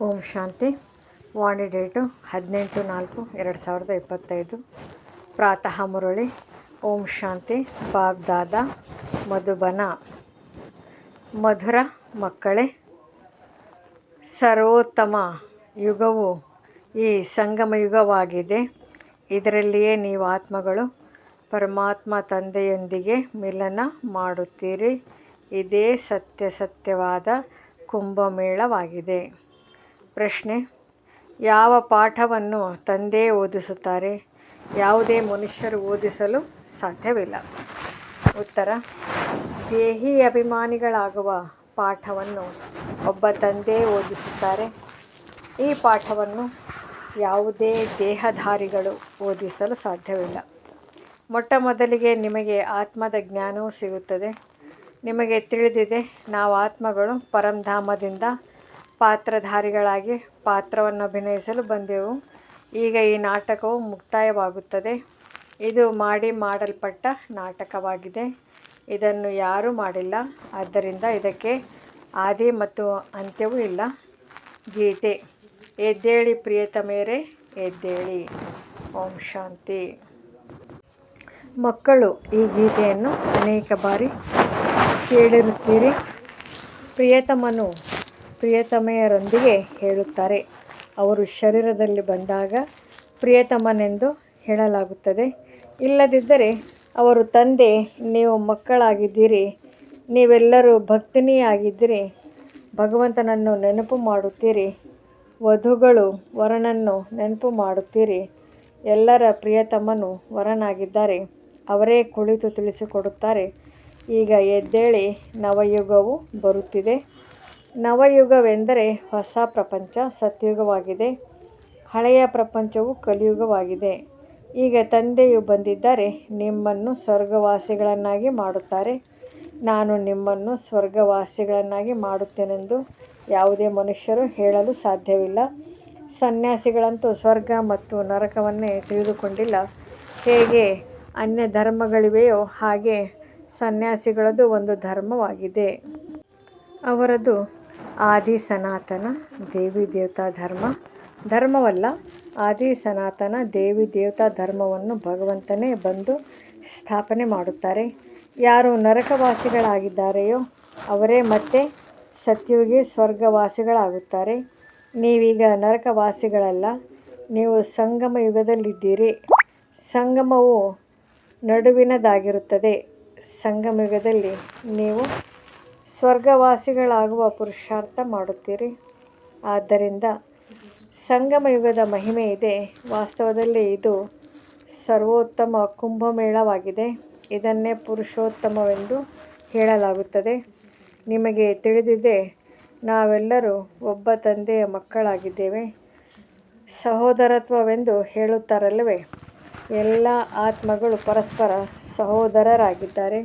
ಓಂ ಶಾಂತಿ. ವಾಣಿ date ಹದಿನೆಂಟು ನಾಲ್ಕು ಎರಡು ಸಾವಿರದ ಇಪ್ಪತ್ತೈದು. ಪ್ರಾತಃ ಮುರಳಿ. ಓಂ ಶಾಂತಿ. ಬಾಬ್ ದಾದ. ಮಧುಬನ. ಮಧುರ ಮಕ್ಕಳೇ. ಸರ್ವೋತ್ತಮ ಯುಗವು ಈ ಸಂಗಮ ಯುಗವಾಗಿದೆ. ಇದರಲ್ಲಿಯೇ ನೀವು ಆತ್ಮಗಳು. ಪರಮಾತ್ಮ ತಂದೆಯೊಂದಿಗೆ ಮಿಲನ ಮಾಡುತ್ತೀರಿ. ಇದೇ ಸತ್ಯ ಸತ್ಯವಾದ ಕುಂಭಮೇಳವಾಗಿದೆ. ಪ್ರಶ್ನೆ. ಯಾವ ಪಾಠವನ್ನು ತಂದೆ ಓದಿಸುತ್ತಾರೆ? ಯಾವುದೇ ಮನುಷ್ಯರು ಓದಿಸಲು ಸಾಧ್ಯವಿಲ್ಲ. ಉತ್ತರ. ದೇಹಿ ಅಭಿಮಾನಿಗಳಾಗುವ ಪಾಠವನ್ನು ಒಬ್ಬ ತಂದೆ ಓದಿಸುತ್ತಾರೆ. ಈ ಪಾಠವನ್ನು ಯಾವುದೇ ದೇಹಧಾರಿಗಳು ಓದಿಸಲು ಸಾಧ್ಯವಿಲ್ಲ. ಮೊಟ್ಟ ಮೊದಲಿಗೆ ನಿಮಗೆ ಆತ್ಮದ ಜ್ಞಾನವೂ ಸಿಗುತ್ತದೆ. ನಿಮಗೆ ತಿಳಿದಿದೆ, ನಾವು ಆತ್ಮಗಳು ಪರಂಧಾಮದಿಂದ ಪಾತ್ರಧಾರಿಗಳಾಗಿ ಪಾತ್ರವನ್ನು ಅಭಿನಯಿಸಲು ಬಂದೆವು. ಈಗ ಈ ನಾಟಕವು ಮುಕ್ತಾಯವಾಗುತ್ತದೆ. ಇದು ಮಾಡಿ ಮಾಡಲ್ಪಟ್ಟ ನಾಟಕವಾಗಿದೆ. ಇದನ್ನು ಯಾರೂ ಮಾಡಿಲ್ಲ. ಆದ್ದರಿಂದ ಇದಕ್ಕೆ ಆದಿ ಮತ್ತು ಅಂತ್ಯವೂ ಇಲ್ಲ. ಗೀತೆ, ಎದ್ದೇಳಿ ಪ್ರಿಯತಮೇರೆ, ಎದ್ದೇಳಿ. ಓಂ ಶಾಂತಿ. ಮಕ್ಕಳು, ಈ ಗೀತೆಯನ್ನು ಅನೇಕ ಬಾರಿ ಕೇಳಿರುತ್ತೀರಿ. ಪ್ರಿಯತಮನು ಪ್ರಿಯತಮೆಯರೊಂದಿಗೆ ಹೇಳುತ್ತಾರೆ. ಅವರು ಶರೀರದಲ್ಲಿ ಬಂದಾಗ ಪ್ರಿಯತಮನೆಂದು ಹೇಳಲಾಗುತ್ತದೆ. ಇಲ್ಲದಿದ್ದರೆ ಅವರು, ತಂದೆ, ನೀವು ಮಕ್ಕಳಾಗಿದ್ದೀರಿ. ನೀವೆಲ್ಲರೂ ಭಕ್ತಿನಿಯಾಗಿದ್ದೀರಿ. ಭಗವಂತನನ್ನು ನೆನಪು ಮಾಡುತ್ತೀರಿ. ವಧುಗಳು ವರನನ್ನು ನೆನಪು ಮಾಡುತ್ತೀರಿ. ಎಲ್ಲರ ಪ್ರಿಯತಮನು ವರನಾಗಿದ್ದಾರೆ. ಅವರೇ ಕುಳಿತು ತಿಳಿಸಿಕೊಡುತ್ತಾರೆ. ಈಗ ಎದ್ದೇಳಿ ನವಯುಗವು ಬರುತ್ತಿದೆ. ನವಯುಗವೆಂದರೆ ಹೊಸ ಪ್ರಪಂಚ, ಸತ್ಯುಗವಾಗಿದೆ. ಹಳೆಯ ಪ್ರಪಂಚವು ಕಲಿಯುಗವಾಗಿದೆ. ಈಗ ತಂದೆಯು ಬಂದಿದ್ದರೆ ನಿಮ್ಮನ್ನು ಸ್ವರ್ಗವಾಸಿಗಳನ್ನಾಗಿ ಮಾಡುತ್ತಾರೆ. ನಾನು ನಿಮ್ಮನ್ನು ಸ್ವರ್ಗವಾಸಿಗಳನ್ನಾಗಿ ಮಾಡುತ್ತೇನೆಂದು ಯಾವುದೇ ಮನುಷ್ಯರು ಹೇಳಲು ಸಾಧ್ಯವಿಲ್ಲ. ಸನ್ಯಾಸಿಗಳಂತೂ ಸ್ವರ್ಗ ಮತ್ತು ನರಕವನ್ನೇ ತಿಳಿದುಕೊಂಡಿಲ್ಲ. ಹೇಗೆ ಅನ್ಯ ಧರ್ಮಗಳಿವೆಯೋ ಹಾಗೆ ಸನ್ಯಾಸಿಗಳದು ಒಂದು ಧರ್ಮವಾಗಿದೆ. ಅವರದು ಆದಿ ಸನಾತನ ದೇವಿ ದೇವತಾ ಧರ್ಮ. ಧರ್ಮವಲ್ಲ ಆದಿ ಸನಾತನ ದೇವಿ ದೇವತಾ ಧರ್ಮವನ್ನು ಭಗವಂತನೇ ಬಂದು ಸ್ಥಾಪನೆ ಮಾಡುತ್ತಾರೆ. ಯಾರು ನರಕವಾಸಿಗಳಾಗಿದ್ದಾರೆಯೋ ಅವರೇ ಮತ್ತೆ ಸತ್ಯುಗಿ ಸ್ವರ್ಗವಾಸಿಗಳಾಗುತ್ತಾರೆ. ನೀವೀಗ ನರಕವಾಸಿಗಳಲ್ಲ, ನೀವು ಸಂಗಮ ಯುಗದಲ್ಲಿದ್ದೀರಿ. ಸಂಗಮವು ನಡುವಿನದಾಗಿರುತ್ತದೆ. ಸಂಗಮ ಯುಗದಲ್ಲಿ ನೀವು ಸ್ವರ್ಗವಾಸಿಗಳಾಗುವ ಪುರುಷಾರ್ಥ ಮಾಡುತ್ತೀರಿ. ಆದ್ದರಿಂದ ಸಂಗಮ ಯುಗದ ಮಹಿಮೆ ಇದೆ. ವಾಸ್ತವದಲ್ಲಿ ಇದು ಸರ್ವೋತ್ತಮ ಕುಂಭಮೇಳವಾಗಿದೆ. ಇದನ್ನೇ ಪುರುಷೋತ್ತಮವೆಂದು ಹೇಳಲಾಗುತ್ತದೆ. ನಿಮಗೆ ತಿಳಿದಿದೆ, ನಾವೆಲ್ಲರೂ ಒಬ್ಬ ತಂದೆಯ ಮಕ್ಕಳಾಗಿದ್ದೇವೆ. ಸಹೋದರತ್ವವೆಂದು ಹೇಳುತ್ತಾರಲ್ಲವೇ? ಎಲ್ಲ ಆತ್ಮಗಳು ಪರಸ್ಪರ ಸಹೋದರರಾಗಿದ್ದಾರೆ.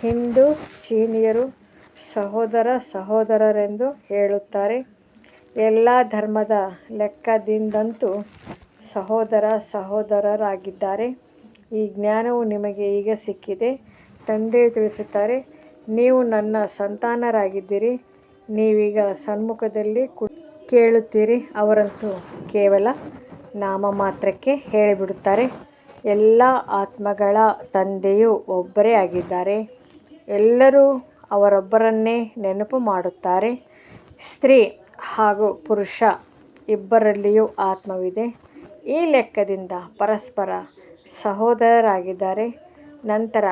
ಹಿಂದೂ, ಚೀನಿಯರು ಸಹೋದರ, ಸಹೋದರರೆಂದು ಹೇಳುತ್ತಾರೆ. ಎಲ್ಲ ಧರ್ಮದ ಲೆಕ್ಕದಿಂದಂತೂ ಸಹೋದರ, ಸಹೋದರರಾಗಿದ್ದಾರೆ. ಈ ಜ್ಞಾನವು ನಿಮಗೆ ಈಗ ಸಿಕ್ಕಿದೆ. ತಂದೆ ತಿಳಿಸುತ್ತಾರೆ, ನೀವು ನನ್ನ ಸಂತಾನರಾಗಿದ್ದೀರಿ. ನೀವೀಗ ಸನ್ಮುಖದಲ್ಲಿ ಕು ಕೇಳುತ್ತೀರಿ. ಅವರಂತೂ ಕೇವಲ ನಾಮ ಮಾತ್ರಕ್ಕೆ ಹೇಳಿಬಿಡುತ್ತಾರೆ. ಎಲ್ಲ ಆತ್ಮಗಳ ತಂದೆಯು ಒಬ್ಬರೇ ಆಗಿದ್ದಾರೆ. ಎಲ್ಲರೂ ಅವರೊಬ್ಬರನ್ನೇ ನೆನಪು ಮಾಡುತ್ತಾರೆ. ಸ್ತ್ರೀ ಹಾಗೂ ಪುರುಷ ಇಬ್ಬರಲ್ಲಿಯೂ ಆತ್ಮವಿದೆ. ಈ ಲೆಕ್ಕದಿಂದ ಪರಸ್ಪರ ಸಹೋದರರಾಗಿದ್ದಾರೆ. ನಂತರ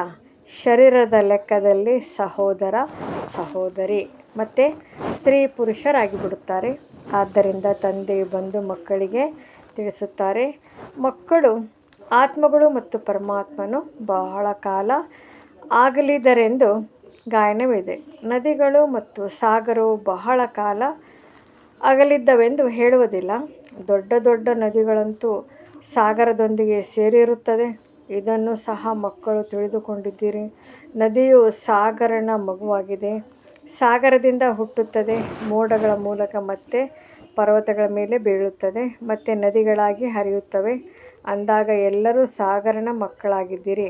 ಶರೀರದ ಲೆಕ್ಕದಲ್ಲಿ ಸಹೋದರ, ಸಹೋದರಿ ಮತ್ತು ಸ್ತ್ರೀ ಪುರುಷರಾಗಿ ಬಿಡುತ್ತಾರೆ ಆದ್ದರಿಂದ ತಂದೆ ಬಂದು ಮಕ್ಕಳಿಗೆ ತಿಳಿಸುತ್ತಾರೆ. ಮಕ್ಕಳು, ಆತ್ಮಗಳು ಮತ್ತು ಪರಮಾತ್ಮನು ಬಹಳ ಕಾಲ ಆಗಲಿದರೆಂದು ಗಾಯನವಿದೆ. ನದಿಗಳು ಮತ್ತು ಸಾಗರವು ಬಹಳ ಕಾಲ ಅಗಲಿದ್ದವೆಂದು ಹೇಳುವುದಿಲ್ಲ. ದೊಡ್ಡ ದೊಡ್ಡ ನದಿಗಳಂತೂ ಸಾಗರದೊಂದಿಗೆ ಸೇರಿರುತ್ತದೆ. ಇದನ್ನು ಸಹ ಮಕ್ಕಳು ತಿಳಿದುಕೊಂಡಿದ್ದೀರಿ. ನದಿಯು ಸಾಗರನ ಮಗುವಾಗಿದೆ. ಸಾಗರದಿಂದ ಹುಟ್ಟುತ್ತದೆ. ಮೋಡಗಳ ಮೂಲಕ ಮತ್ತೆ ಪರ್ವತಗಳ ಮೇಲೆ ಬೀಳುತ್ತದೆ. ಮತ್ತು ನದಿಗಳಾಗಿ ಹರಿಯುತ್ತವೆ. ಅಂದಾಗ ಎಲ್ಲರೂ ಸಾಗರನ ಮಕ್ಕಳಾಗಿದ್ದೀರಿ.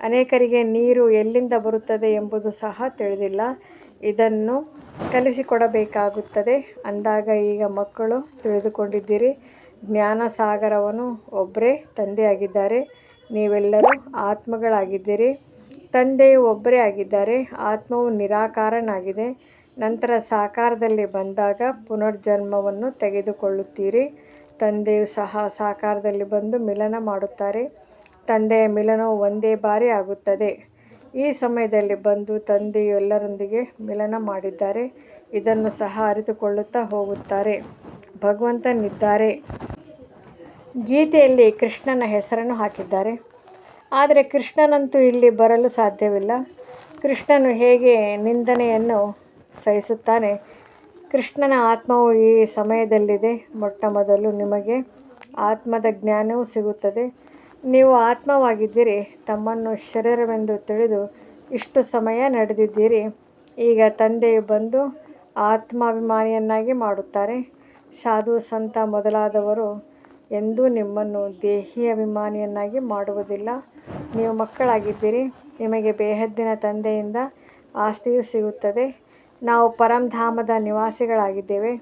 ಅನೇಕರಿಗೆ ನೀರು ಎಲ್ಲಿಂದ ಬರುತ್ತದೆ ಎಂಬುದು ಸಹ ತಿಳಿದಿಲ್ಲ. ಇದನ್ನು ಕಲಿಸಿಕೊಡಬೇಕಾಗುತ್ತದೆ. ಅಂದಾಗ ಈಗ ಮಕ್ಕಳು ತಿಳಿದುಕೊಂಡಿದ್ದೀರಿ ಜ್ಞಾನ ಸಾಗರವನು ಒಬ್ಬರೇ ತಂದೆಯಾಗಿದ್ದಾರೆ. ನೀವೆಲ್ಲರೂ ಆತ್ಮಗಳಾಗಿದ್ದೀರಿ. ತಂದೆಯು ಒಬ್ಬರೇ ಆಗಿದ್ದಾರೆ, ಆತ್ಮವು ನಿರಾಕಾರನಾಗಿದೆ. ನಂತರ ಸಾಕಾರದಲ್ಲಿ ಬಂದಾಗ ಪುನರ್ಜನ್ಮವನ್ನು ತೆಗೆದುಕೊಳ್ಳುತ್ತೀರಿ. ತಂದೆಯು ಸಹ ಸಾಕಾರದಲ್ಲಿ ಬಂದು ಮಿಲನ ಮಾಡುತ್ತಾರೆ. ತಂದೆಯ ಮಿಲನವು ಒಂದೇ ಬಾರಿ ಆಗುತ್ತದೆ. ಈ ಸಮಯದಲ್ಲಿ ಬಂದು ತಂದೆಯು ಎಲ್ಲರೊಂದಿಗೆ ಮಿಲನ ಮಾಡಿದ್ದಾರೆ. ಇದನ್ನು ಸಹ ಅರಿತುಕೊಳ್ಳುತ್ತಾ ಹೋಗುತ್ತಾರೆ. ಭಗವಂತನಿದ್ದಾರೆ. ಗೀತೆಯಲ್ಲಿ ಕೃಷ್ಣನ ಹೆಸರನ್ನು ಹಾಕಿದ್ದಾರೆ. ಆದರೆ ಕೃಷ್ಣನಂತೂ ಇಲ್ಲಿ ಬರಲು ಸಾಧ್ಯವಿಲ್ಲ. ಕೃಷ್ಣನು ಹೇಗೆ ನಿಂದನೆಯನ್ನು ಸಹಿಸುತ್ತಾನೆ? ಕೃಷ್ಣನ ಆತ್ಮವು ಈ ಸಮಯದಲ್ಲಿದೆ. ಮೊಟ್ಟ ಮೊದಲು ನಿಮಗೆ ಆತ್ಮದ ಜ್ಞಾನವು ಸಿಗುತ್ತದೆ. ನೀವು ಆತ್ಮವಾಗಿದ್ದೀರಿ, ತಮ್ಮನ್ನು ಶರೀರವೆಂದು ತಿಳಿದು ಇಷ್ಟು ಸಮಯ ನಡೆದಿದ್ದೀರಿ. ಈಗ ತಂದೆಯು ಬಂದು ಆತ್ಮಾಭಿಮಾನಿಯನ್ನಾಗಿ ಮಾಡುತ್ತಾರೆ. ಸಾಧು ಸಂತ ಮೊದಲಾದವರು ಎಂದೂ ನಿಮ್ಮನ್ನು ದೇಹಿ ಅಭಿಮಾನಿಯನ್ನಾಗಿ ಮಾಡುವುದಿಲ್ಲ. ನೀವು ಮಕ್ಕಳಾಗಿದ್ದೀರಿ. ನಿಮಗೆ ಬೇಹದ್ದಿನ ತಂದೆಯಿಂದ ಆಸ್ತಿಯು ಸಿಗುತ್ತದೆ. ನಾವು ಪರಂಧಾಮದ ನಿವಾಸಿಗಳಾಗಿದ್ದೇವೆ.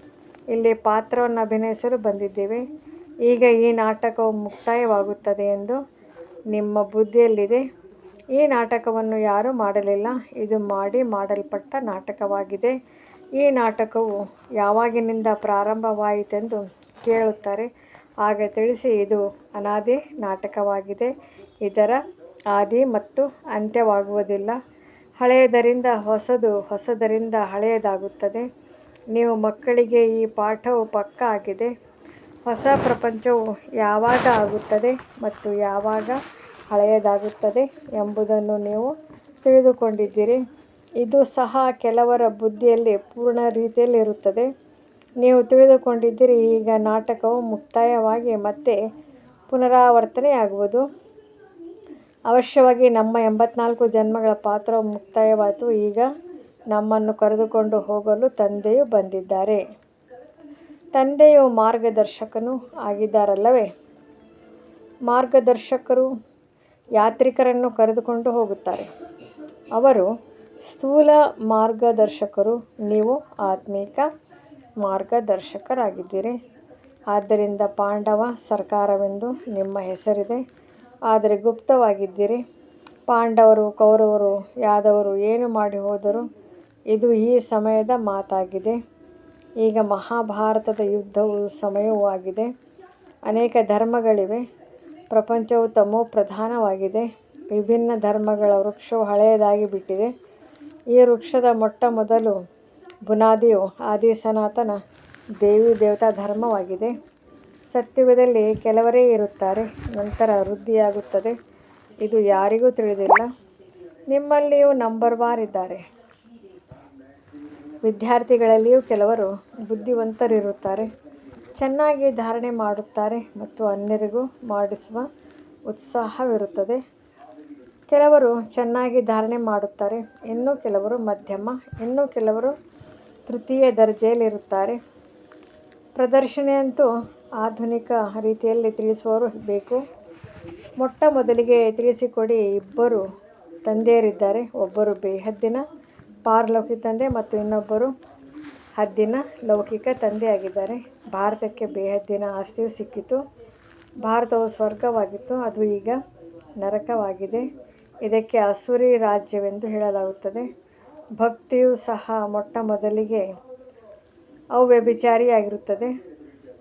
ಇಲ್ಲಿ ಪಾತ್ರವನ್ನು ಅಭಿನಯಿಸಲು ಬಂದಿದ್ದೇವೆ. ಈಗ ಈ ನಾಟಕವು ಮುಕ್ತಾಯವಾಗುತ್ತದೆ ಎಂದು ನಿಮ್ಮ ಬುದ್ಧಿಯಲ್ಲಿದೆ. ಈ ನಾಟಕವನ್ನು ಯಾರೂ ಮಾಡಲಿಲ್ಲ. ಇದು ಮಾಡಿ ಮಾಡಲ್ಪಟ್ಟ ನಾಟಕವಾಗಿದೆ. ಈ ನಾಟಕವು ಯಾವಾಗಿನಿಂದ ಪ್ರಾರಂಭವಾಯಿತೆಂದು ಕೇಳುತ್ತಾರೆ. ಆಗ ತಿಳಿಸಿ, ಇದು ಅನಾದಿ ನಾಟಕವಾಗಿದೆ. ಇದರ ಆದಿ ಮತ್ತು ಅಂತ್ಯವಾಗುವುದಿಲ್ಲ. ಹಳೆಯದರಿಂದ ಹೊಸದು ಹೊಸದರಿಂದ ಹಳೆಯದಾಗುತ್ತದೆ. ನೀವು ಮಕ್ಕಳಿಗೆ ಈ ಪಾಠವು ಪಕ್ಕಾ ಆಗಿದೆ. ಹೊಸ ಪ್ರಪಂಚವು ಯಾವಾಗ ಆಗುತ್ತದೆ ಮತ್ತು ಯಾವಾಗ ಹಳೆಯದಾಗುತ್ತದೆ ಎಂಬುದನ್ನು ನೀವು ತಿಳಿದುಕೊಂಡಿದ್ದೀರಿ. ಇದು ಸಹ ಕೆಲವರ ಬುದ್ಧಿಯಲ್ಲಿ ಪೂರ್ಣ ರೀತಿಯಲ್ಲಿ ಇರುತ್ತದೆ ನೀವು ತಿಳಿದುಕೊಂಡಿದ್ದೀರಿ, ಈಗ ನಾಟಕವು ಮುಕ್ತಾಯವಾಗಿ ಮತ್ತೆ ಪುನರಾವರ್ತನೆಯಾಗುವುದು. ಅವಶ್ಯವಾಗಿ ನಮ್ಮ ಎಂಬತ್ನಾಲ್ಕು ಜನ್ಮಗಳ ಪಾತ್ರವು ಮುಕ್ತಾಯವಾಯಿತು, ಈಗ ನಮ್ಮನ್ನು ಕರೆದುಕೊಂಡು ಹೋಗಲು ತಂದೆಯು ಬಂದಿದ್ದಾರೆ. ತಂದೆಯು ಮಾರ್ಗದರ್ಶಕನು ಆಗಿದ್ದಾರಲ್ಲವೇ? ಮಾರ್ಗದರ್ಶಕರು ಯಾತ್ರಿಕರನ್ನು ಕರೆದುಕೊಂಡು ಹೋಗುತ್ತಾರೆ. ಅವರು, ಸ್ಥೂಲ ಮಾರ್ಗದರ್ಶಕರು, ನೀವು ಆತ್ಮೀಕ ಮಾರ್ಗದರ್ಶಕರಾಗಿದ್ದೀರಿ. ಆದ್ದರಿಂದ ಪಾಂಡವ ಸರ್ಕಾರವೆಂದು ನಿಮ್ಮ ಹೆಸರಿದೆ. ಆದರೆ ಗುಪ್ತವಾಗಿದ್ದೀರಿ. ಪಾಂಡವರು, ಕೌರವರು, ಯಾದವರು ಏನು ಮಾಡಿ ಹೋದರು ಇದು ಈ ಸಮಯದ ಮಾತಾಗಿದೆ. ಈಗ ಮಹಾಭಾರತದ ಯುದ್ಧವು ಸಮಯವೂ ಆಗಿದೆ ಅನೇಕ ಧರ್ಮಗಳಿವೆ. ಪ್ರಪಂಚವು ತಮೋ ಪ್ರಧಾನವಾಗಿದೆ. ವಿಭಿನ್ನ ಧರ್ಮಗಳ ವೃಕ್ಷವು ಹಳೆಯದಾಗಿ ಬಿಟ್ಟಿದೆ. ಈ ವೃಕ್ಷದ ಮೊಟ್ಟ ಮೊದಲು ಬುನಾದಿಯು ಆದಿ ಸನಾತನ ದೇವಿ ದೇವತಾ ಧರ್ಮವಾಗಿದೆ. ಸತ್ಯುಗದಲ್ಲಿ ಕೆಲವರೇ ಇರುತ್ತಾರೆ. ನಂತರ ವೃದ್ಧಿಯಾಗುತ್ತದೆ. ಇದು ಯಾರಿಗೂ ತಿಳಿದಿಲ್ಲ. ನಿಮ್ಮಲ್ಲಿಯೂ ನಂಬರ್ ವಾರ್ ಇದ್ದಾರೆ. ವಿದ್ಯಾರ್ಥಿಗಳಲ್ಲಿಯೂ ಕೆಲವರು ಬುದ್ಧಿವಂತರಿರುತ್ತಾರೆ. ಚೆನ್ನಾಗಿ ಧಾರಣೆ ಮಾಡುತ್ತಾರೆ ಮತ್ತು ಅನ್ಯರಿಗೂ ಮಾಡಿಸುವ ಉತ್ಸಾಹವಿರುತ್ತದೆ. ಕೆಲವರು ಚೆನ್ನಾಗಿ ಧಾರಣೆ ಮಾಡುತ್ತಾರೆ, ಇನ್ನು ಕೆಲವರು ಮಧ್ಯಮ, ಇನ್ನು ಕೆಲವರು ತೃತೀಯ ದರ್ಜೆಯಲ್ಲಿರುತ್ತಾರೆ. ಪ್ರದರ್ಶನೆಯಂತೂ ಆಧುನಿಕ ರೀತಿಯಲ್ಲಿ ತಿಳಿಸುವವರು ಬೇಕು. ಮೊಟ್ಟ ಮೊದಲಿಗೆ ತಿಳಿಸಿಕೊಡಿ, ಇಬ್ಬರು ತಂದೆಯರಿದ್ದಾರೆ, ಒಬ್ಬರು ಬೇಹದ್ದಿನ ಪಾರಲೌಕಿಕ ತಂದೆ ಮತ್ತು ಇನ್ನೊಬ್ಬರು ಹದ್ದಿನ ಲೌಕಿಕ ತಂದೆಯಾಗಿದ್ದಾರೆ. ಭಾರತಕ್ಕೆ ಬೇಹದ್ದಿನ ಆಸ್ತಿಯು ಸಿಕ್ಕಿತು. ಭಾರತವು ಸ್ವರ್ಗವಾಗಿತ್ತು. ಅದು ಈಗ ನರಕವಾಗಿದೆ. ಇದಕ್ಕೆ ಅಸುರಿ ರಾಜ್ಯವೆಂದು ಹೇಳಲಾಗುತ್ತದೆ. ಭಕ್ತಿಯು ಸಹ ಮೊಟ್ಟ ಮೊದಲಿಗೆ ಅವ್ಯಭಿಚಾರಿಯಾಗಿರುತ್ತದೆ.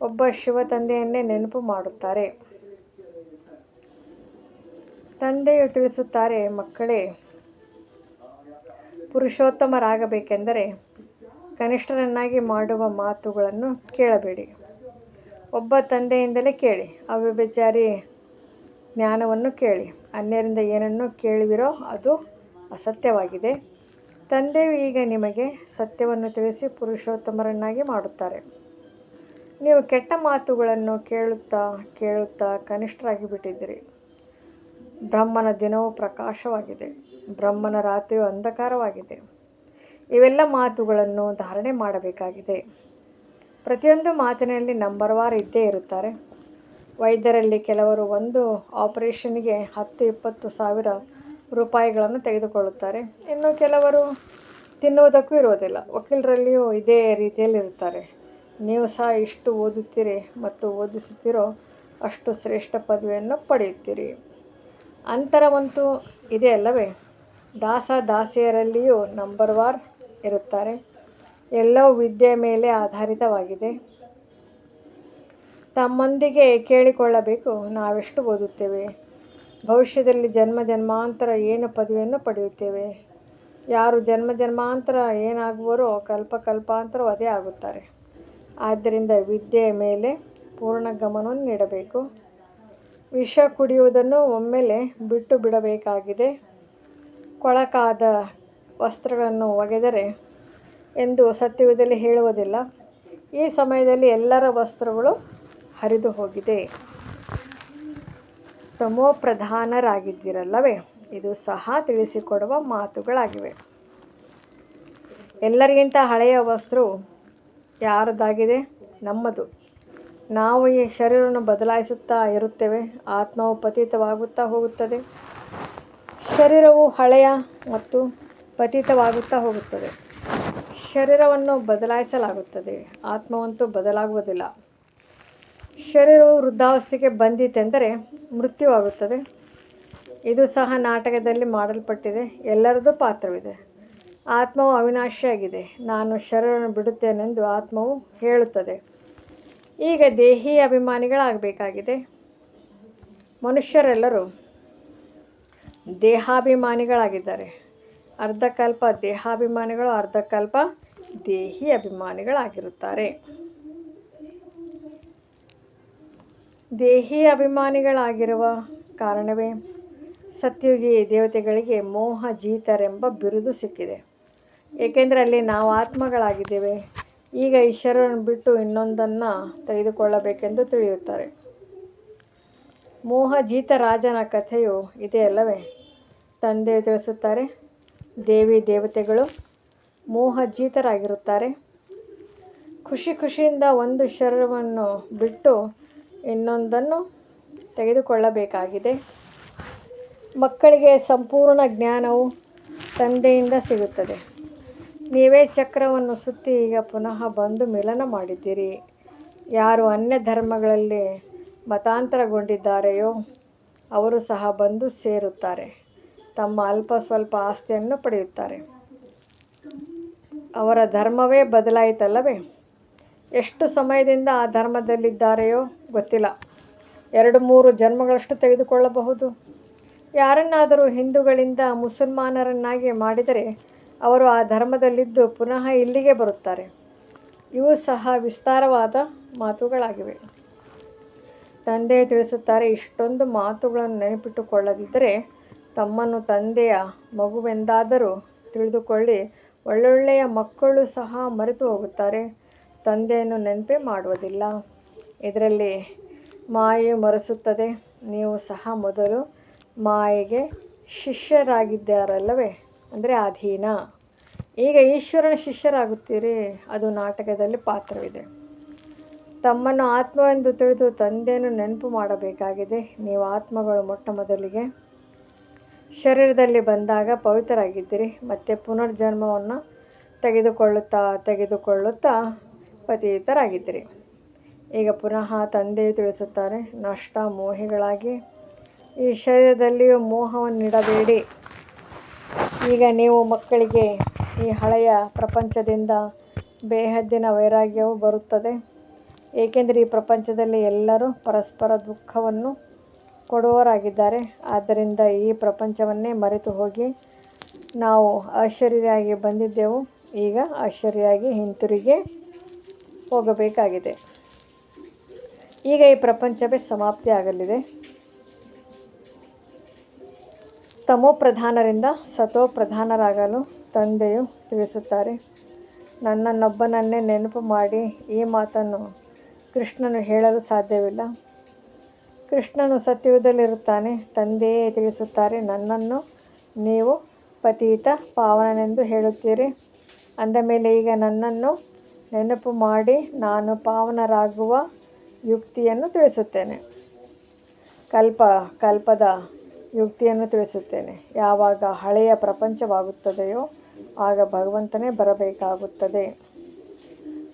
ಒಬ್ಬ ಶಿವ ತಂದೆಯನ್ನೇ ನೆನಪು ಮಾಡುತ್ತಾರೆ. ತಂದೆಯು ತಿಳಿಸುತ್ತಾರೆ, ಮಕ್ಕಳೇ ಪುರುಷೋತ್ತಮರಾಗಬೇಕೆಂದರೆ ಕನಿಷ್ಠರನ್ನಾಗಿ ಮಾಡುವ ಮಾತುಗಳನ್ನು ಕೇಳಬೇಡಿ. ಒಬ್ಬ ತಂದೆಯಿಂದಲೇ ಕೇಳಿ, ಅವ್ಯಭಿಚಾರಿ ಜ್ಞಾನವನ್ನು ಕೇಳಿ. ಅನ್ಯರಿಂದ ಏನನ್ನು ಕೇಳುವಿರೋ ಅದು ಅಸತ್ಯವಾಗಿದೆ. ತಂದೆಯು ಈಗ ನಿಮಗೆ ಸತ್ಯವನ್ನು ತಿಳಿಸಿ ಪುರುಷೋತ್ತಮರನ್ನಾಗಿ ಮಾಡುತ್ತಾರೆ. ನೀವು ಕೆಟ್ಟ ಮಾತುಗಳನ್ನು ಕೇಳುತ್ತಾ ಕೇಳುತ್ತಾ ಕನಿಷ್ಠರಾಗಿ ಬಿಟ್ಟಿದ್ದೀರಿ ಬ್ರಹ್ಮನ ದಿನವೂ ಪ್ರಕಾಶವಾಗಿದೆ. ಬ್ರಹ್ಮನ ರಾತ್ರಿಯು ಅಂಧಕಾರವಾಗಿದೆ. ಇವೆಲ್ಲ ಮಾತುಗಳನ್ನು ಧಾರಣೆ ಮಾಡಬೇಕಾಗಿದೆ. ಪ್ರತಿಯೊಂದು ಮಾತಿನಲ್ಲಿ ನಂಬರ್ ವಾರ್ ಇದ್ದೇ ಇರುತ್ತಾರೆ. ವೈದ್ಯರಲ್ಲಿ ಕೆಲವರು ಒಂದು ಆಪರೇಷನ್ಗೆ ಹತ್ತು, ಇಪ್ಪತ್ತು ಸಾವಿರ ರೂಪಾಯಿಗಳನ್ನು ತೆಗೆದುಕೊಳ್ಳುತ್ತಾರೆ. ಇನ್ನು ಕೆಲವರು ತಿನ್ನುವುದಕ್ಕೂ ಇರುವುದಿಲ್ಲ. ವಕೀಲರಲ್ಲಿಯೂ ಇದೇ ರೀತಿಯಲ್ಲಿ ಇರುತ್ತಾರೆ. ನೀವು ಸಹ ಇಷ್ಟು ಓದುತ್ತೀರಿ ಮತ್ತು ಓದಿಸುತ್ತೀರೋ ಅಷ್ಟು ಶ್ರೇಷ್ಠ ಪದವಿಯನ್ನು ಪಡೆಯುತ್ತೀರಿ. ಅಂತರವಂತೂ ಇದೆ ಅಲ್ಲವೇ? ದಾಸ ದಾಸಿಯರಲ್ಲಿಯೂ ನಂಬರ್ ವಾರ್ ಇರುತ್ತಾರೆ. ಎಲ್ಲವೂ ವಿದ್ಯೆ ಮೇಲೆ ಆಧಾರಿತವಾಗಿದೆ. ತಮ್ಮೊಂದಿಗೆ ಕೇಳಿಕೊಳ್ಳಬೇಕು, ನಾವೆಷ್ಟು ಓದುತ್ತೇವೆ? ಭವಿಷ್ಯದಲ್ಲಿ ಜನ್ಮ ಜನ್ಮಾಂತರ ಏನು ಪದವಿಯನ್ನು ಪಡೆಯುತ್ತೇವೆ? ಯಾರು ಜನ್ಮ ಜನ್ಮಾಂತರ ಏನಾಗುವರೋ ಕಲ್ಪ ಕಲ್ಪಾಂತರ ಅದೇ ಆಗುತ್ತಾರೆ. ಆದ್ದರಿಂದ ವಿದ್ಯೆಯ ಮೇಲೆ ಪೂರ್ಣ ಗಮನವನ್ನು ನೀಡಬೇಕು. ವಿಷ ಕುಡಿಯುವುದನ್ನು ಒಮ್ಮೆಲೆ ಬಿಟ್ಟು ಬಿಡಬೇಕಾಗಿದೆ. ಕೊಳಕಾದ ವಸ್ತ್ರಗಳನ್ನು ಒಗೆದರೆ ಎಂದು ಸತ್ಯವಿದ್ದಲ್ಲಿ ಹೇಳುವುದಿಲ್ಲ. ಈ ಸಮಯದಲ್ಲಿ ಎಲ್ಲರ ವಸ್ತ್ರಗಳು ಹರಿದು ಹೋಗಿದೆ. ತಮೋ ಪ್ರಧಾನರಾಗಿದ್ದಿರಲ್ಲವೇ ಇದು ಸಹ ತಿಳಿಸಿಕೊಡುವ ಮಾತುಗಳಾಗಿವೆ. ಎಲ್ಲರಿಗಿಂತ ಹಳೆಯ ವಸ್ತ್ರ ಯಾರದಾಗಿದೆ? ನಮ್ಮದು. ನಾವು ಈ ಶರೀರವನ್ನು ಬದಲಾಯಿಸುತ್ತಾ ಇರುತ್ತೇವೆ. ಆತ್ಮವು ಪತಿತವಾಗುತ್ತಾ ಹೋಗುತ್ತದೆ. ಶರೀರವು ಹಳೆಯ ಮತ್ತು ಪತಿತವಾಗುತ್ತಾ ಹೋಗುತ್ತದೆ. ಶರೀರವನ್ನು ಬದಲಾಯಿಸಲಾಗುತ್ತದೆ. ಆತ್ಮವಂತೂ ಬದಲಾಗುವುದಿಲ್ಲ. ಶರೀರವು ವೃದ್ಧಾವಸ್ಥೆಗೆ ಬಂದಿತೆಂದರೆ ಮೃತ್ಯುವಾಗುತ್ತದೆ. ಇದು ಸಹ ನಾಟಕದಲ್ಲಿ ಮಾಡಲ್ಪಟ್ಟಿದೆ. ಎಲ್ಲರದ್ದು ಪಾತ್ರವಿದೆ. ಆತ್ಮವು ಅವಿನಾಶಿಯಾಗಿದೆ. ನಾನು ಶರೀರವನ್ನು ಬಿಡುತ್ತೇನೆಂದು ಆತ್ಮವು ಹೇಳುತ್ತದೆ. ಈಗ ದೇಹಿ ಅಭಿಮಾನಿಗಳಾಗಬೇಕಾಗಿದೆ. ಮನುಷ್ಯರೆಲ್ಲರೂ ದೇಹಾಭಿಮಾನಿಗಳಾಗಿದ್ದಾರೆ. ಅರ್ಧಕಲ್ಪ ದೇಹಾಭಿಮಾನಿಗಳು, ಅರ್ಧಕಲ್ಪ ದೇಹಿ ಅಭಿಮಾನಿಗಳಾಗಿರುತ್ತಾರೆ. ದೇಹಿ ಅಭಿಮಾನಿಗಳಾಗಿರುವ ಕಾರಣವೇ ಸತ್ಯುಗಿ ದೇವತೆಗಳಿಗೆ ಮೋಹ ಜೀತರೆಂಬ ಬಿರುದು ಸಿಕ್ಕಿದೆ. ಏಕೆಂದರೆ ಅಲ್ಲಿ ನಾವು ಆತ್ಮಗಳಾಗಿದ್ದೇವೆ. ಈಗ ಈಶ್ವರನ ಬಿಟ್ಟು ಇನ್ನೊಂದನ್ನು ತೆಗೆದುಕೊಳ್ಳಬೇಕೆಂದು ತಿಳಿಯುತ್ತಾರೆ. ಮೋಹಜೀತ ರಾಜನ ಕಥೆಯು ಇದೆಯಲ್ಲವೇ ತಂದೆ ತಿಳಿಸುತ್ತಾರೆ, ದೇವಿ ದೇವತೆಗಳು ಮೋಹಜೀತರಾಗಿರುತ್ತಾರೆ. ಖುಷಿ ಖುಷಿಯಿಂದ ಒಂದು ಶರೀರವನ್ನು ಬಿಟ್ಟು ಇನ್ನೊಂದನ್ನು ತೆಗೆದುಕೊಳ್ಳಬೇಕಾಗಿದೆ. ಮಕ್ಕಳಿಗೆ ಸಂಪೂರ್ಣ ಜ್ಞಾನವು ತಂದೆಯಿಂದ ಸಿಗುತ್ತದೆ. ನೀವೇ ಚಕ್ರವನ್ನು ಸುತ್ತಿ ಈಗ ಪುನಃ ಬಂದು ಮಿಲನ ಮಾಡಿದ್ದೀರಿ. ಯಾರು ಅನ್ಯ ಧರ್ಮಗಳಲ್ಲಿ ಮತಾಂತರಗೊಂಡಿದ್ದಾರೆಯೋ, ಅವರು ಸಹ ಬಂದು ಸೇರುತ್ತಾರೆ. ತಮ್ಮ ಅಲ್ಪ ಸ್ವಲ್ಪ ಆಸ್ತಿಯನ್ನು ಪಡೆಯುತ್ತಾರೆ. ಅವರ ಧರ್ಮವೇ ಬದಲಾಯಿತಲ್ಲವೇ? ಎಷ್ಟು ಸಮಯದಿಂದ ಆ ಧರ್ಮದಲ್ಲಿದ್ದಾರೆಯೋ ಗೊತ್ತಿಲ್ಲ. ಎರಡು ಮೂರು ಜನ್ಮಗಳಷ್ಟು ತೆಗೆದುಕೊಳ್ಳಬಹುದು. ಯಾರನ್ನಾದರೂ ಹಿಂದೂಗಳಿಂದ ಮುಸಲ್ಮಾನರನ್ನಾಗಿ ಮಾಡಿದರೆ ಅವರು ಆ ಧರ್ಮದಲ್ಲಿದ್ದು ಪುನಃ ಇಲ್ಲಿಗೆ ಬರುತ್ತಾರೆ. ಇವು ಸಹ ವಿಸ್ತಾರವಾದ ಮಾತುಗಳಾಗಿವೆ. ತಂದೆ ತಿಳಿಸುತ್ತಾರೆ, ಇಷ್ಟೊಂದು ಮಾತುಗಳನ್ನು ನೆನಪಿಟ್ಟುಕೊಳ್ಳದಿದ್ದರೆ ತಮ್ಮನ್ನು ತಂದೆಯ ಮಗುವೆಂದಾದರೂ ತಿಳಿದುಕೊಳ್ಳಿ, ಒಳ್ಳೊಳ್ಳೆಯ ಮಕ್ಕಳು ಸಹ ಮರೆತು ಹೋಗುತ್ತಾರೆ. ತಂದೆಯನ್ನು ನೆನಪೇ ಮಾಡುವುದಿಲ್ಲ. ಇದರಲ್ಲಿ ಮಾಯೆ ಮರೆಸುತ್ತದೆ. ನೀವು ಸಹ ಮೊದಲು ಮಾಯೆಗೆ ಶಿಷ್ಯರಾಗಿದ್ದಾರಲ್ಲವೇ? ಅಂದರೆ ಅಧೀನ. ಈಗ ಈಶ್ವರನ ಶಿಷ್ಯರಾಗುತ್ತೀರಿ. ಅದು ನಾಟಕದಲ್ಲಿ ಪಾತ್ರವಿದೆ. ತಮ್ಮನ್ನು ಆತ್ಮವೆಂದು ತಿಳಿದು ತಂದೆಯನ್ನು ನೆನಪು ಮಾಡಬೇಕಾಗಿದೆ. ನೀವು ಆತ್ಮಗಳು ಮೊಟ್ಟ ಮೊದಲಿಗೆ ಶರೀರದಲ್ಲಿ ಬಂದಾಗ ಪವಿತ್ರರಾಗಿದ್ದೀರಿ, ಮತ್ತು ಪುನರ್ಜನ್ಮವನ್ನು ತೆಗೆದುಕೊಳ್ಳುತ್ತಾ ತೆಗೆದುಕೊಳ್ಳುತ್ತಾ ಪತಿತರಾಗಿದ್ದೀರಿ. ಈಗ ಪುನಃ ತಂದೆಯು ತಿಳಿಸುತ್ತಾರೆ, ನಷ್ಟ ಮೋಹಿಗಳಾಗಿ, ಈ ಶರೀರದಲ್ಲಿಯೂ ಮೋಹವನ್ನಿಡಬೇಡಿ ಈಗ ನೀವು ಮಕ್ಕಳಿಗೆ ಈ ಹಳೆಯ ಪ್ರಪಂಚದಿಂದ ಬೇಹದ್ದಿನ ವೈರಾಗ್ಯವು ಬರುತ್ತದೆ, ಏಕೆಂದರೆ ಈ ಪ್ರಪಂಚದಲ್ಲಿ ಎಲ್ಲರೂ ಪರಸ್ಪರ ದುಃಖವನ್ನು ಕೊಡುವವರಾಗಿದ್ದಾರೆ. ಆದ್ದರಿಂದ ಈ ಪ್ರಪಂಚವನ್ನೇ ಮರೆತು ಹೋಗಿ ನಾವು ಅಶರೀರಿಯಾಗಿ ಬಂದಿದ್ದೆವು. ಈಗ ಅಶರೀರಿಯಾಗಿ ಹಿಂತಿರುಗಿ ಹೋಗಬೇಕಾಗಿದೆ. ಈಗ ಈ ಪ್ರಪಂಚವೇ ಸಮಾಪ್ತಿ ಆಗಲಿದೆ. ತಮೋ ಪ್ರಧಾನರಿಂದ ಸತೋ ಪ್ರಧಾನರಾಗಲು ತಂದೆಯು ತಿಳಿಸುತ್ತಾರೆ. ನನ್ನನ್ನೊಬ್ಬನನ್ನೇ ನೆನಪು ಮಾಡಿ ಈ ಮಾತನ್ನು ಕೃಷ್ಣನು ಹೇಳಲು ಸಾಧ್ಯವಿಲ್ಲ. ಕೃಷ್ಣನು ಸತ್ಯುಗದಲ್ಲಿರುತ್ತಾನೆ ತಂದೆಯೇ ತಿಳಿಸುತ್ತಾರೆ, ನನ್ನನ್ನು ನೀವು ಪತೀತ ಪಾವನನೆಂದು ಹೇಳುತ್ತೀರಿ. ಅಂದ ಮೇಲೆ ಈಗ ನನ್ನನ್ನು ನೆನಪು ಮಾಡಿ ನಾನು ಪಾವನರಾಗುವ ಯುಕ್ತಿಯನ್ನು ತಿಳಿಸುತ್ತೇನೆ. ಕಲ್ಪ, ಕಲ್ಪದ ಯುಕ್ತಿಯನ್ನು ತಿಳಿಸುತ್ತೇನೆ. ಯಾವಾಗ ಹಳೆಯ ಪ್ರಪಂಚವಾಗುತ್ತದೆಯೋ ಆಗ ಭಗವಂತನೇ ಬರಬೇಕಾಗುತ್ತದೆ.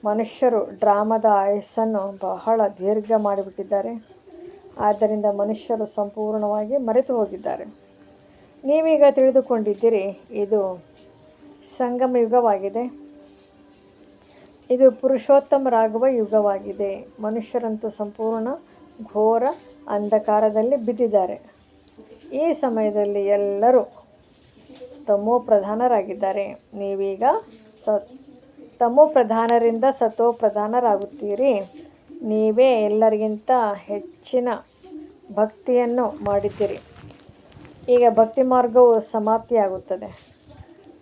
ಮನುಷ್ಯರು ಡ್ರಾಮದ ಆಯಸ್ಸನ್ನು ಬಹಳ ದೀರ್ಘ ಮಾಡಿಬಿಟ್ಟಿದ್ದಾರೆ. ಆದ್ದರಿಂದ ಮನುಷ್ಯರು ಸಂಪೂರ್ಣವಾಗಿ ಮರೆತು ಹೋಗಿದ್ದಾರೆ. ನೀವೀಗ ತಿಳಿದುಕೊಂಡಿದ್ದೀರಿ, ಇದು ಸಂಗಮ ಯುಗವಾಗಿದೆ. ಇದು ಪುರುಷೋತ್ತಮರಾಗುವ ಯುಗವಾಗಿದೆ. ಮನುಷ್ಯರಂತೂ ಸಂಪೂರ್ಣ ಘೋರ ಅಂಧಕಾರದಲ್ಲಿ ಬಿದ್ದಿದ್ದಾರೆ. ಈ ಸಮಯದಲ್ಲಿ ಎಲ್ಲರೂ ತಮೋ ಪ್ರಧಾನರಾಗಿದ್ದಾರೆ. ನೀವೀಗ ಸ ತಮೋ ಪ್ರಧಾನರಿಂದ ಸತೋ ಪ್ರಧಾನರಾಗುತ್ತೀರಿ. ನೀವೇ ಎಲ್ಲರಿಗಿಂತ ಹೆಚ್ಚಿನ ಭಕ್ತಿಯನ್ನು ಮಾಡಿದ್ದೀರಿ. ಈಗ ಭಕ್ತಿ ಮಾರ್ಗವು ಸಮಾಪ್ತಿಯಾಗುತ್ತದೆ.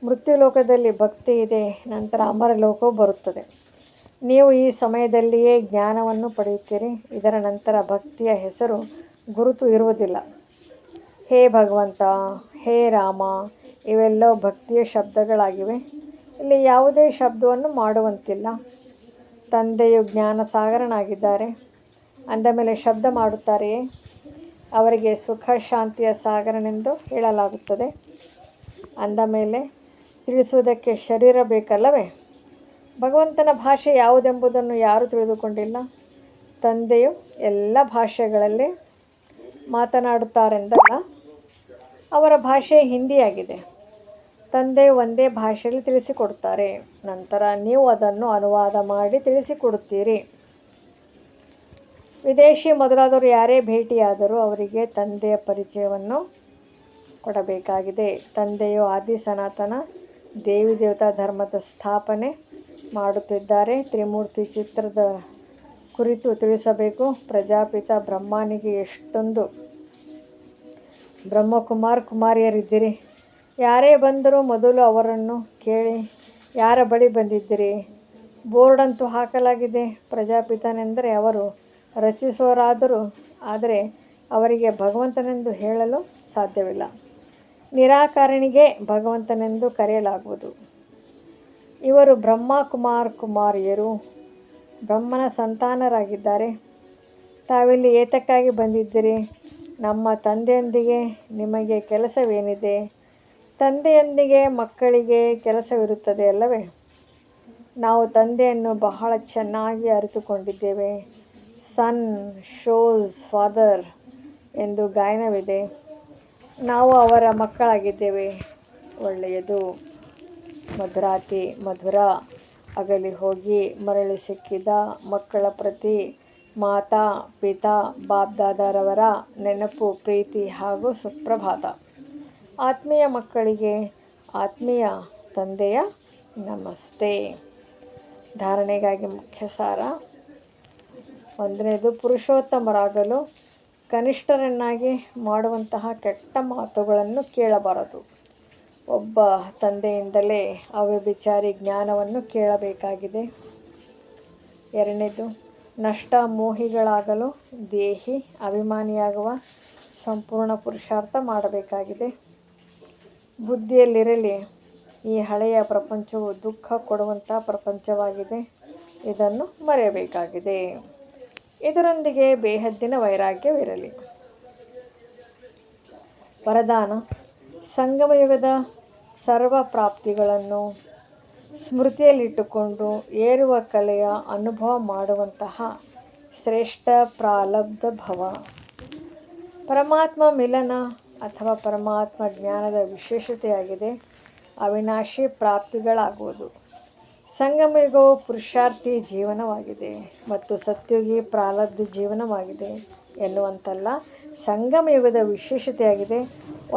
ಮೃತ್ಯು ಲೋಕದಲ್ಲಿ ಭಕ್ತಿ ಇದೆ, ನಂತರ ಅಮರ ಲೋಕವು ಬರುತ್ತದೆ. ನೀವು ಈ ಸಮಯದಲ್ಲಿಯೇ ಜ್ಞಾನವನ್ನು ಪಡೆಯುತ್ತೀರಿ, ಇದರ ನಂತರ ಭಕ್ತಿಯ ಹೆಸರು ಗುರುತು ಇರುವುದಿಲ್ಲ. ಹೇ ಭಗವಂತ, ಹೇ ರಾಮ, ಇವೆಲ್ಲವೂ ಭಕ್ತಿಯ ಶಬ್ದಗಳಾಗಿವೆ. ಇಲ್ಲಿ ಯಾವುದೇ ಶಬ್ದವನ್ನು ಮಾಡುವಂತಿಲ್ಲ. ತಂದೆಯು ಜ್ಞಾನ ಸಾಗರನಾಗಿದ್ದಾರೆ ಅಂದ ಮೇಲೆ ಶಬ್ದ ಮಾಡುತ್ತಾರೆಯೇ? ಅವರಿಗೆ ಸುಖ, ಶಾಂತಿಯ ಸಾಗರನೆಂದು ಹೇಳಲಾಗುತ್ತದೆ. ಅಂದ ಮೇಲೆ ತಿಳಿಸುವುದಕ್ಕೆ ಶರೀರ ಬೇಕಲ್ಲವೇ? ಭಗವಂತನ ಭಾಷೆ ಯಾವುದೆಂಬುದನ್ನು ಯಾರೂ ತಿಳಿದುಕೊಂಡಿಲ್ಲ. ತಂದೆಯು ಎಲ್ಲ ಭಾಷೆಗಳಲ್ಲಿ ಮಾತನಾಡುತ್ತಾರೆಂದಲ್ಲ, ಅವರ ಭಾಷೆ ಹಿಂದಿಯಾಗಿದೆ. ತಂದೆ ಒಂದೇ ಭಾಷೆಯಲ್ಲಿ ತಿಳಿಸಿಕೊಡುತ್ತಾರೆ. ನಂತರ ನೀವು ಅದನ್ನು ಅನುವಾದ ಮಾಡಿ ತಿಳಿಸಿಕೊಡುತ್ತೀರಿ. ವಿದೇಶಿ ಮೊದಲಾದವರು ಯಾರೇ ಭೇಟಿಯಾದರೂ ಅವರಿಗೆ ತಂದೆಯ ಪರಿಚಯವನ್ನು ಕೊಡಬೇಕಾಗಿದೆ. ತಂದೆಯು ಆದಿ ಸನಾತನ, ದೇವಿ ದೇವತಾ ಧರ್ಮದ ಸ್ಥಾಪನೆ ಮಾಡುತ್ತಿದ್ದಾರೆ. ತ್ರಿಮೂರ್ತಿ ಚಿತ್ರದ ಕುರಿತು ತಿಳಿಸಬೇಕು. ಪ್ರಜಾಪಿತ ಬ್ರಹ್ಮನಿಗೆ ಎಷ್ಟೊಂದು ಬ್ರಹ್ಮಕುಮಾರ್ ಕುಮಾರಿಯರಿದ್ದೀರಿ. ಯಾರೇ ಬಂದರೂ ಮೊದಲು ಅವರನ್ನು ಕೇಳಿ, ಯಾರ ಬಳಿ ಬಂದಿದ್ದೀರಿ? ಬೋರ್ಡ್ ಅಂತೂ ಹಾಕಲಾಗಿದೆ. ಪ್ರಜಾಪಿತನೆಂದರೆ ಅವರು ರಚಿಸುವರಾದರೂ ಆದರೆ ಅವರಿಗೆ ಭಗವಂತನೆಂದು ಹೇಳಲು ಸಾಧ್ಯವಿಲ್ಲ. ನಿರಾಕರಣಿಗೆ ಭಗವಂತನೆಂದು ಕರೆಯಲಾಗುವುದು. ಇವರು ಬ್ರಹ್ಮ ಕುಮಾರ್ ಕುಮಾರಿಯರು. ಬ್ರಹ್ಮನ ಸಂತಾನರಾಗಿದ್ದಾರೆ. ತಾವಿಲ್ಲಿ ಏತಕ್ಕಾಗಿ ಬಂದಿದ್ದೀರಿ? ನಮ್ಮ ತಂದೆಯೊಂದಿಗೆ ನಿಮಗೆ ಕೆಲಸವೇನಿದೆ? ತಂದೆಯೊಂದಿಗೆ ಮಕ್ಕಳಿಗೆ ಕೆಲಸವಿರುತ್ತದೆ ಅಲ್ಲವೇ? ನಾವು ತಂದೆಯನ್ನು ಬಹಳ ಚೆನ್ನಾಗಿ ಅರಿತುಕೊಂಡಿದ್ದೇವೆ. ಸನ್, ಶೋಸ್, ಫಾದರ್ ಎಂದು ಗಾಯನವಿದೆ. ನಾವು ಅವರ ಮಕ್ಕಳಾಗಿದ್ದೇವೆ. ಒಳ್ಳೆಯದು. ಮಧುರಾತಿ, ಮಧುರ. ಅಗಲಿ ಹೋಗಿ ಮರಳಿ ಸಿಕ್ಕಿದ ಮಕ್ಕಳ ಪ್ರತಿ ಮಾತಾ, ಪಿತಾ ಬಾಬ್ದಾದರವರ ನೆನಪು, ಪ್ರೀತಿ ಹಾಗೂ ಸುಪ್ರಭಾತ. ಆತ್ಮೀಯ ಮಕ್ಕಳಿಗೆ, ಆತ್ಮೀಯ ತಂದೆಯ ನಮಸ್ತೆ. ಧಾರಣೆಗಾಗಿ ಮುಖ್ಯ ಸಾರ ಒಂದನೇದು, ಪುರುಷೋತ್ತಮರಾಗಲು ಕನಿಷ್ಠರನ್ನಾಗಿ ಮಾಡುವಂತಹ ಕೆಟ್ಟ ಮಾತುಗಳನ್ನು ಕೇಳಬಾರದು. ಒಬ್ಬ ತಂದೆಯಿಂದಲೇ ಅವ್ಯಭಿಚಾರಿ ಜ್ಞಾನವನ್ನು ಕೇಳಬೇಕಾಗಿದೆ. ಎರಡನೇದು ನಷ್ಟ ಮೋಹಿಗಳಾಗಲು ದೇಹಿ ಅಭಿಮಾನಿಯಾಗುವ ಸಂಪೂರ್ಣ ಪುರುಷಾರ್ಥ ಮಾಡಬೇಕಾಗಿದೆ. ಬುದ್ಧಿಯಲ್ಲಿರಲಿ. ಈ ಹಳೆಯ ಪ್ರಪಂಚವು ದುಃಖ ಕೊಡುವಂಥ ಪ್ರಪಂಚವಾಗಿದೆ. ಇದನ್ನು ಮರೆಯಬೇಕಾಗಿದೆ. ಇದರೊಂದಿಗೆ ಬೇಹದ್ದಿನ ವೈರಾಗ್ಯವಿರಲಿ. ವರದಾನ, ಸಂಗಮಯುಗದ ಸರ್ವ ಪ್ರಾಪ್ತಿಗಳನ್ನು ಸ್ಮೃತಿಯಲ್ಲಿಟ್ಟುಕೊಂಡು ಏರುವ ಕಲೆಯ ಅನುಭವ ಮಾಡುವಂತಹ ಶ್ರೇಷ್ಠ ಪ್ರಾಲಬ್ಧ ಭವ. ಪರಮಾತ್ಮ ಮಿಲನ ಅಥವಾ ಪರಮಾತ್ಮ ಜ್ಞಾನದ ವಿಶೇಷತೆಯಾಗಿದೆ, ಅವಿನಾಶಿ ಪ್ರಾಪ್ತಿಗಳಾಗುವುದು. ಸಂಗಮಯುಗವು ಪುರುಷಾರ್ಥಿ ಜೀವನವಾಗಿದೆ ಮತ್ತು ಸತ್ಯುಗಿ ಪ್ರಾಲಬ್ಧ ಜೀವನವಾಗಿದೆ ಎನ್ನುವಂತಲ್ಲ, ಸಂಗಮಯುಗದ ವಿಶೇಷತೆಯಾಗಿದೆ.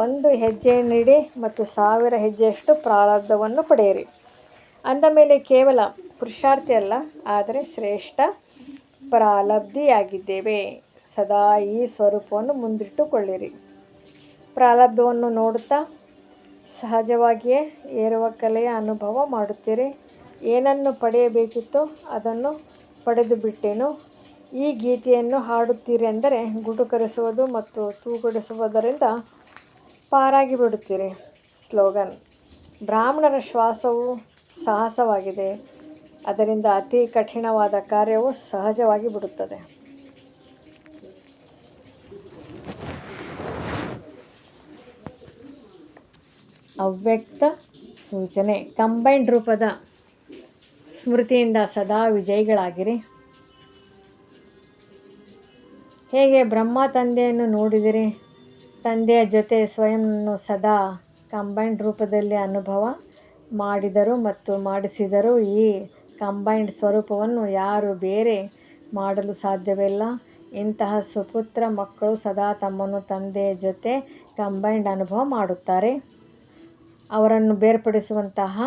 ಒಂದು ಹೆಜ್ಜೆ ನೀಡಿ ಮತ್ತು ಸಾವಿರ ಹೆಜ್ಜೆಯಷ್ಟು ಪ್ರಾರಬ್ಧವನ್ನು ಪಡೆಯಿರಿ. ಅಂದ ಮೇಲೆ ಕೇವಲ ಪುರುಷಾರ್ಥಿ ಅಲ್ಲ, ಆದರೆ ಶ್ರೇಷ್ಠ ಪ್ರಾಲಬ್ಧಿಯಾಗಿದ್ದೇವೆ. ಸದಾ ಈ ಸ್ವರೂಪವನ್ನು ಮುಂದಿಟ್ಟುಕೊಳ್ಳಿರಿ. ಪ್ರಾರಬ್ಧವನ್ನು ನೋಡುತ್ತಾ ಸಹಜವಾಗಿಯೇ ಏರುವ ಕಲೆಯ ಅನುಭವ ಮಾಡುತ್ತೀರಿ. ಏನನ್ನು ಪಡೆಯಬೇಕಿತ್ತೋ ಅದನ್ನು ಪಡೆದು ಬಿಟ್ಟೇನು. ಈ ಗೀತೆಯನ್ನು ಹಾಡುತ್ತೀರಿ ಅಂದರೆ ಗುಟುಕರಿಸುವುದು ಮತ್ತು ತೂಗುಡಿಸುವುದರಿಂದ ಪಾರಾಗಿ ಬಿಡುತ್ತೀರಿ ಸ್ಲೋಗನ್, ಬ್ರಾಹ್ಮಣರ ಶ್ವಾಸವು ಸಾಹಸವಾಗಿದೆ. ಅದರಿಂದ ಅತಿ ಕಠಿಣವಾದ ಕಾರ್ಯವು ಸಹಜವಾಗಿ ಬಿಡುತ್ತದೆ ಅವ್ಯಕ್ತ ಸೂಚನೆ ಕಂಬೈನ್ಡ್ ರೂಪದ ಸ್ಮೃತಿಯಿಂದ ಸದಾ ವಿಜಯಿಗಳಾಗಿರಿ. ಹೇಗೆ ಬ್ರಹ್ಮ ತಂದೆಯನ್ನು ನೋಡಿದಿರಿ? ತಂದೆಯ ಜೊತೆ ಸ್ವಯಂನ್ನು ಸದಾ ಕಂಬೈನ್ಡ್ ರೂಪದಲ್ಲಿ ಅನುಭವ ಮಾಡಿದರು ಮತ್ತು ಮಾಡಿಸಿದರು ಈ ಕಂಬೈನ್ಡ್ ಸ್ವರೂಪವನ್ನು ಯಾರು ಬೇರೆ ಮಾಡಲು ಸಾಧ್ಯವಿಲ್ಲ. ಇಂತಹ ಸುಪುತ್ರ ಮಕ್ಕಳು ಸದಾ ತಮ್ಮನ್ನು ತಂದೆಯ ಜೊತೆ ಕಂಬೈನ್ಡ್ ಅನುಭವ ಮಾಡುತ್ತಾರೆ. ಅವರನ್ನು ಬೇರ್ಪಡಿಸುವಂತಹ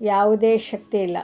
ಯಾವುದೇ ಶಕ್ತಿ ಇಲ್ಲ.